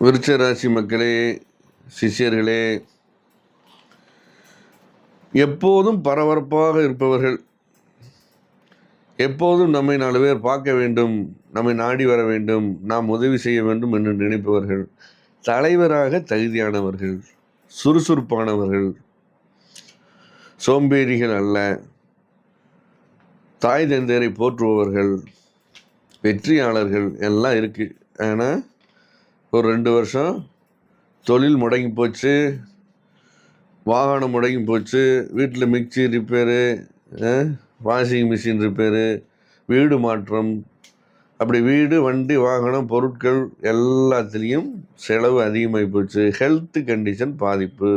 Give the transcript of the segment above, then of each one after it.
விருச்ச ராசி மக்களே சிஷ்யர்களே எப்போதும் பரபரப்பாக இருப்பவர்கள் எப்போதும் நம்மை நாலு பேர் பார்க்க வேண்டும் நம்மை நாடி வர வேண்டும் நாம் உதவி செய்ய வேண்டும் என்று நினைப்பவர்கள் தலைவராக தகுதியானவர்கள் சுறுசுறுப்பானவர்கள் சோம்பேறிகள் அல்ல தாய் தந்தையரை போற்றுபவர்கள் வெற்றியாளர்கள் எல்லாம் இருக்குது ஆனால் ஒரு ரெண்டு வருஷம் தொழில் முடங்கி போச்சு வாகனம் முடங்கி போச்சு வீட்டில் mixie repair washing machine repair வீடு மாற்றம் அப்படி வீடு வண்டி வாகனம் பொருட்கள் எல்லாத்துலேயும் செலவு அதிகமாகி போச்சு. ஹெல்த் கண்டிஷன் பாதிப்பு.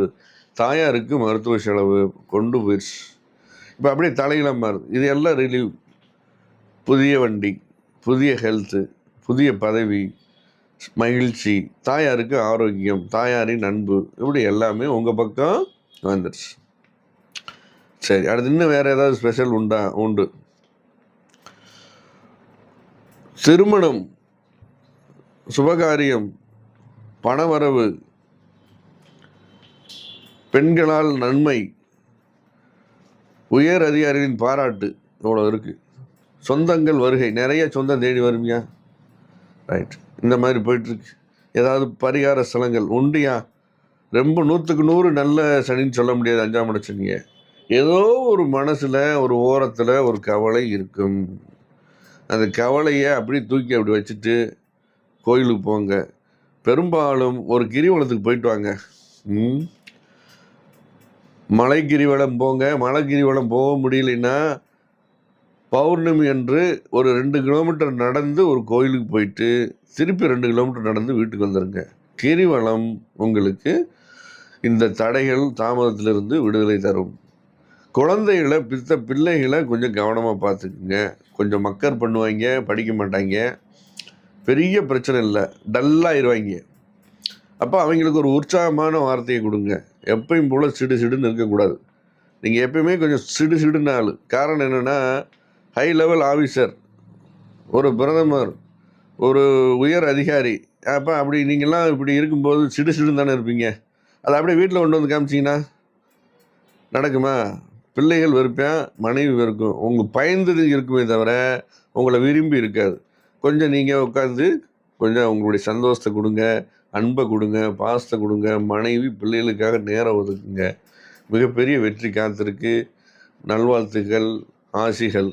தாயாருக்கு மருத்துவ செலவு கொண்டு போயிடுச்சு இப்போ அப்படியே தலையில மாறுது இது எல்லாம் ரிலீவ் புதிய வண்டி புதிய ஹெல்த்து புதிய பதவி மகிழ்ச்சி தாயாருக்கு ஆரோக்கியம் தாயாரின் அன்பு இப்படி எல்லாமே உங்கள் பக்கம் வந்துடுச்சு சரி அடுத்து இன்னும் வேறு ஏதாவது ஸ்பெஷல் உண்டா? உண்டு. திருமணம் சுபகாரியம் பணவரவு பெண்களால் நன்மை உயர் அதிகாரிகளின் பாராட்டு இவ்வளோ இருக்குது சொந்தங்கள் வருகை நிறைய சொந்தம் தேடி வருமியா? ரைட் இந்த மாதிரி போயிட்டுருக்கு. ஏதாவது பரிகார ஸ்தலங்கள். உண்டியா. ரொம்ப நூற்றுக்கு நூறு நல்ல சனின்னு சொல்ல முடியாது அஞ்சாம் இட சனியை ஏதோ ஒரு மனசில் ஒரு ஓரத்தில் ஒரு கவலை இருக்கும். அந்த கவலையை அப்படி தூக்கி அப்படி வச்சுட்டு கோயிலுக்கு போங்க. பெரும்பாலும் ஒரு கிரிவலத்துக்கு போயிட்டு வாங்க. ம். மலை கிரிவலம் போங்க. மலை கிரிவலம் போக முடியலன்னா பௌர்ணமி அன்று ஒரு ரெண்டு கிலோமீட்டர் நடந்து ஒரு கோயிலுக்கு போயிட்டு திருப்பி ரெண்டு கிலோமீட்டர் நடந்து வீட்டுக்கு வந்துடுங்க கிரிவலம் உங்களுக்கு இந்த தடைகள் தாமதத்திலிருந்து விடுதலை தரும். குழந்தைகளை பித்த பிள்ளைகளை கொஞ்சம் கவனமாக பார்த்துக்குங்க. கொஞ்சம் மக்கர் பண்ணுவாங்க படிக்க மாட்டாங்க. பெரிய பிரச்சனை இல்லை டல்லாகிடுவாங்க அப்போ அவங்களுக்கு ஒரு உற்சாகமான வார்த்தையை கொடுங்க. எப்பயும் போல் சிடு சிடுன்னு இருக்கக்கூடாது. நீங்கள் எப்பயுமே கொஞ்சம் சிடு சிடுன்னு ஆள். காரணம் என்னென்னா ஹை லெவல் ஆஃபீஸர் ஒரு பிரதமர் ஒரு உயர் அதிகாரி. அப்போ அப்படி நீங்கள்லாம் இப்படி இருக்கும்போது சிடு சிடுன்னு தானே இருப்பீங்க. அதை அப்படியே வீட்டில் கொண்டு வந்து காமிச்சிங்கன்னா நடக்குமா? பிள்ளைகள் வெறுப்பேன் மனைவி வெறுக்கும். உங்கள் பயந்தது இருக்குமே தவிர உங்களை விரும்பி இருக்காது. கொஞ்சம் நீங்கள் உட்காந்து கொஞ்சம் உங்களுடைய சந்தோஷத்தை கொடுங்க அன்பை கொடுங்க பாசத்தை கொடுங்க மனைவி பிள்ளைகளுக்காக நேரம் ஒதுக்குங்க. மிகப்பெரிய வெற்றி காத்திருக்கு. நல்வாழ்த்துக்கள் ஆசிகள்.